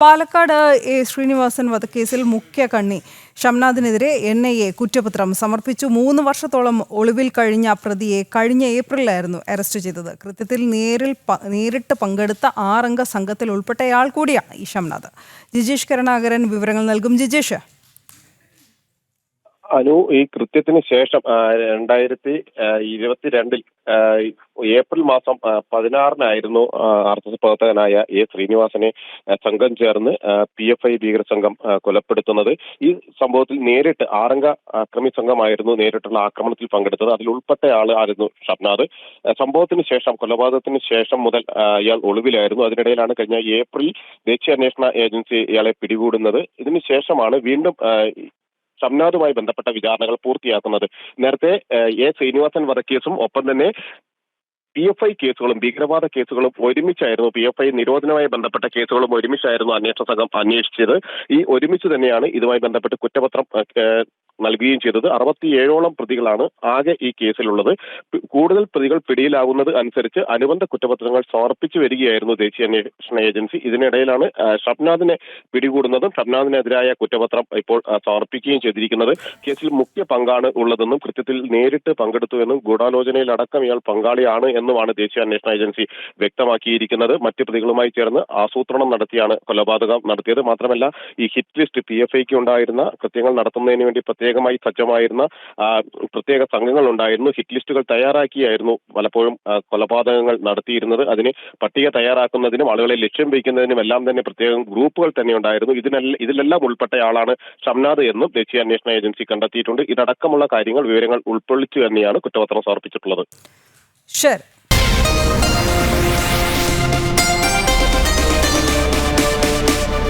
Palakkad A Sreenivasan വധക്കേസിൽ മുഖ്യ കണ്ണി ഷംനാഥിനെതിരെ എൻ ഐ എ കുറ്റപത്രം സമർപ്പിച്ചു. മൂന്ന് വർഷത്തോളം ഒളിവിൽ കഴിഞ്ഞ പ്രതിയെ കഴിഞ്ഞ ഏപ്രിലായിരുന്നു അറസ്റ്റ് ചെയ്തത്. കൃത്യത്തിൽ നേരിൽ നേരിട്ട് പങ്കെടുത്ത ആറംഗ സംഘത്തിൽ ഉൾപ്പെട്ടയാൾ കൂടിയാണ് ഈ ഷംനാഥ് ജിജേഷ് കരുണാകരൻ വിവരങ്ങൾ നൽകും. ജിജേഷ്. അനു ഈ കൃത്യത്തിന് ശേഷം രണ്ടായിരത്തി ഇരുപത്തിരണ്ടിൽ ഏപ്രിൽ മാസം പതിനാറിനായിരുന്നു ആർ എസ് എസ് പ്രവർത്തകനായ എ ശ്രീനിവാസനെ സംഘം ചേർന്ന് പി എഫ് ഐ ഭീകര സംഘം കൊലപ്പെടുത്തുന്നത്. ഈ സംഭവത്തിൽ നേരിട്ട് ആറംഗ അക്രമി സംഘമായിരുന്നു നേരിട്ടുള്ള ആക്രമണത്തിൽ പങ്കെടുത്തത്. അതിൽ ഉൾപ്പെട്ട ആൾ ആയിരുന്നു ഷബ്നാദ്. സംഭവത്തിന് ശേഷം കൊലപാതകത്തിന് ശേഷം മുതൽ ഇയാൾ ഒളിവിലായിരുന്നു. അതിനിടയിലാണ് കഴിഞ്ഞ ഏപ്രിൽ ദേശീയ അന്വേഷണ ഏജൻസി ഇയാളെ പിടികൂടുന്നത്. ഇതിനുശേഷമാണ് വീണ്ടും ഷംനാദുമായി ബന്ധപ്പെട്ട വിചാരണകൾ പൂർത്തിയാക്കുന്നത്. നേരത്തെ എ ശ്രീനിവാസൻ വധക്കേസും ഒപ്പം തന്നെ പി എഫ് ഐ കേസുകളും ഭീകരവാദ കേസുകളും ഒരുമിച്ചായിരുന്നു പി എഫ് ഐ നിരോധനവുമായി ബന്ധപ്പെട്ട കേസുകളും ഒരുമിച്ചായിരുന്നു അന്വേഷണ സംഘം അന്വേഷിച്ചത്. ഈ ഒരുമിച്ച് തന്നെയാണ് ഇതുമായി ബന്ധപ്പെട്ട് കുറ്റപത്രം നൽകുകയും ചെയ്തത്. അറുപത്തിയേഴോളം പ്രതികളാണ് ആകെ ഈ കേസിലുള്ളത്. കൂടുതൽ പ്രതികൾ പിടിയിലാകുന്നത് അനുസരിച്ച് അനുബന്ധ കുറ്റപത്രങ്ങൾ സമർപ്പിച്ചു വരികയായിരുന്നു ദേശീയ അന്വേഷണ ഏജൻസി. ഇതിനിടയിലാണ് ഷബ്നാഥിനെ പിടികൂടുന്നതും ഷബ്നാദിനെതിരായ കുറ്റപത്രം ഇപ്പോൾ സമർപ്പിക്കുകയും ചെയ്തിരിക്കുന്നത്. കേസിൽ മുഖ്യ പങ്കാണ് ഉള്ളതെന്നും കൃത്യത്തിൽ നേരിട്ട് പങ്കെടുത്തു പങ്കെടുത്തുവെന്നും ഗൂഢാലോചനയിലടക്കം ഇയാൾ പങ്കാളിയാണ് എന്നുമാണ് ദേശീയ അന്വേഷണ ഏജൻസി വ്യക്തമാക്കിയിരിക്കുന്നത്. മറ്റ് പ്രതികളുമായി ചേർന്ന് ആസൂത്രണം നടത്തിയാണ് കൊലപാതകം നടത്തിയത്. മാത്രമല്ല ഈ ഹിറ്റ് ലിസ്റ്റ് പി എഫ് ഐക്ക് ഉണ്ടായിരുന്ന കൃത്യങ്ങൾ നടത്തുന്നതിന് വേണ്ടി പ്രത്യേകമായി സജ്ജമായിരുന്ന പ്രത്യേക സംഘങ്ങൾ ഉണ്ടായിരുന്നു ഹിറ്റ് ലിസ്റ്റുകൾ തയ്യാറാക്കിയായിരുന്നു പലപ്പോഴും കൊലപാതകങ്ങൾ നടത്തിയിരുന്നത്. അതിന് പട്ടിക തയ്യാറാക്കുന്നതിനും ആളുകളെ ലക്ഷ്യം വയ്ക്കുന്നതിനും എല്ലാം തന്നെ പ്രത്യേകം ഗ്രൂപ്പുകൾ തന്നെ ഉണ്ടായിരുന്നു. ഇതിനെല്ലാം ഇതിലെല്ലാം ഉൾപ്പെട്ടയാളാണ് ഷംനാദ് എന്നും ദേശീയ അന്വേഷണ ഏജൻസി കണ്ടെത്തിയിട്ടുണ്ട്. ഇതടക്കമുള്ള കാര്യങ്ങൾ വിവരങ്ങൾ ഉൾക്കൊള്ളിച്ചു തന്നെയാണ് കുറ്റപത്രം സമർപ്പിച്ചിട്ടുള്ളത്. ശരി.